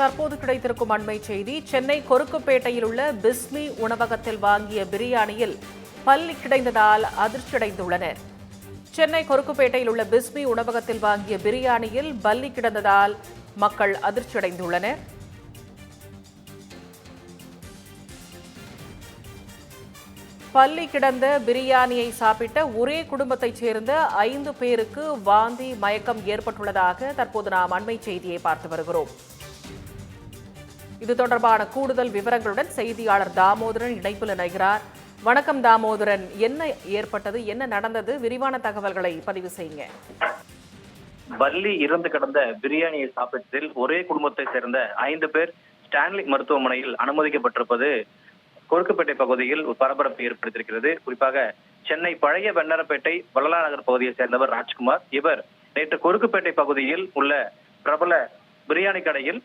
தற்போது கிடைத்திருக்கும் அண்மை செய்தி சென்னை கொருக்குப்பேட்டையில் உள்ள பிஸ்மி உணவகத்தில் வாங்கிய பிரியாணியில் பல்லி கிடைந்ததால் அதிர்ச்சியடைந்துள்ளனர். சென்னை கொருக்குப்பேட்டையில் உள்ள பிஸ்மி உணவகத்தில் வாங்கிய பிரியாணியில் பல்லி கிடந்ததால் மக்கள் அதிர்ச்சியடைந்துள்ளனர். பள்ளி கிடந்த பிரியாணியை சாப்பிட்ட ஒரே குடும்பத்தைச் சேர்ந்த ஐந்து பேருக்கு வாந்தி மயக்கம் ஏற்பட்டுள்ளதாக தற்போது நாம் அண்மை செய்தியை பார்த்து வருகிறோம். இது தொடர்பான கூடுதல் விவரங்களுடன் செய்தியாளர் தாமோதரன் இணைப்பில் இணைகிறார். வணக்கம் தாமோதரன். என்ன ஏற்பட்டது? என்ன நடந்தது? விரிவான தகவல்களை பதிவு செய்யுங்க. பள்ளி இறந்து கிடந்த பிரியாணியை சாப்பிட்டதில் ஒரே குடும்பத்தை சேர்ந்த ஐந்து பேர் ஸ்டான்லி மருத்துவமனையில் அனுமதிக்கப்பட்டிருப்பது கொழுக்குப்பேட்டை பகுதியில் ஒரு ஏற்படுத்தியிருக்கிறது. குறிப்பாக சென்னை பழைய வெண்ணரப்பேட்டை வள்ளலா நகர் பகுதியை சேர்ந்தவர் ராஜ்குமார். இவர் நேற்று கொருக்குப்பேட்டை பகுதியில் உள்ள பிரபல பிரியாணி கடையில்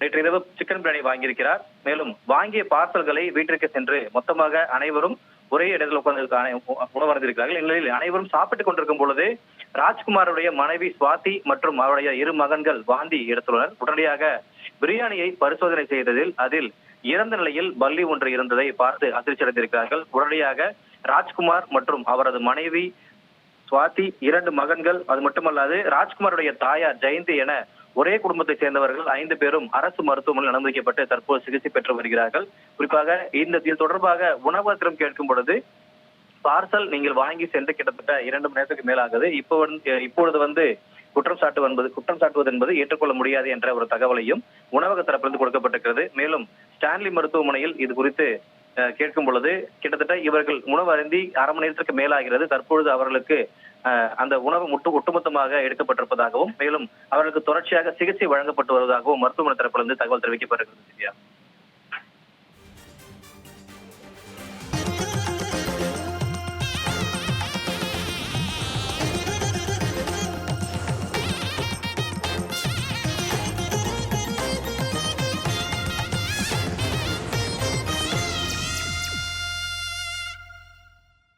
நேற்று இரவு சிக்கன் பிரியாணி வாங்கியிருக்கிறார். மேலும் வாங்கிய பார்சல்களை வீட்டிற்கு சென்று மொத்தமாக அனைவரும் ஒரே இடத்தில் உட்கார்ந்து உணவருந்திருக்கிறார்கள். இந்நிலையில் அனைவரும் சாப்பிட்டுக் கொண்டிருக்கும் பொழுது ராஜ்குமாருடைய மனைவி சுவாதி மற்றும் அவருடைய இரு மகன்கள் வாந்தி எடுத்துள்ளனர். உடனடியாக பிரியாணியை பரிசோதனை செய்ததில் அதில் இறந்த நிலையில் பள்ளி ஒன்று இருந்ததை பார்த்து அதிர்ச்சி அடைந்திருக்கிறார்கள் உடனடியாக ராஜ்குமார் மற்றும் அவரது மனைவி சுவாதி இரண்டு மகன்கள் அது மட்டுமல்லாது ராஜ்குமாருடைய தாயார் ஜெயந்தி என ஒரே குடும்பத்தை சேர்ந்தவர்கள் ஐந்து பேரும் அரசு மருத்துவமனையில் அனுமதிக்கப்பட்டு தற்போது சிகிச்சை பெற்று வருகிறார்கள். குறிப்பாக இந்த இது தொடர்பாக உணவகத்திடம் கேட்கும் பொழுது பார்சல் நீங்கள் வாங்கி சென்று கிட்டத்தட்ட இரண்டு மணி நேரத்துக்கு மேலாகுது இப்போ வந்து இப்பொழுது வந்து குற்றம் சாட்டு என்பது குற்றம் சாட்டுவது என்பது ஏற்றுக்கொள்ள முடியாது என்ற ஒரு தகவலையும் உணவக தரப்பிலிருந்து கொடுக்கப்பட்டிருக்கிறது. மேலும் ஸ்டான்லி மருத்துவமனையில் இது குறித்து கேட்கும் பொழுது கிட்டத்தட்ட இவர்கள் உணவு அருந்தி அரை மணி நேரத்திற்கு மேலாகிறது. தற்பொழுது அவர்களுக்கு அந்த உணவு முட்டு ஒட்டுமொத்தமாக எடுக்கப்பட்டிருப்பதாகவும் மேலும் அவர்களுக்கு தொடர்ச்சியாக சிகிச்சை வழங்கப்பட்டு வருவதாகவும் மருத்துவமனை தரப்பிலிருந்து தகவல் தெரிவிக்கப்பட்டிருக்கிறது திவ்யா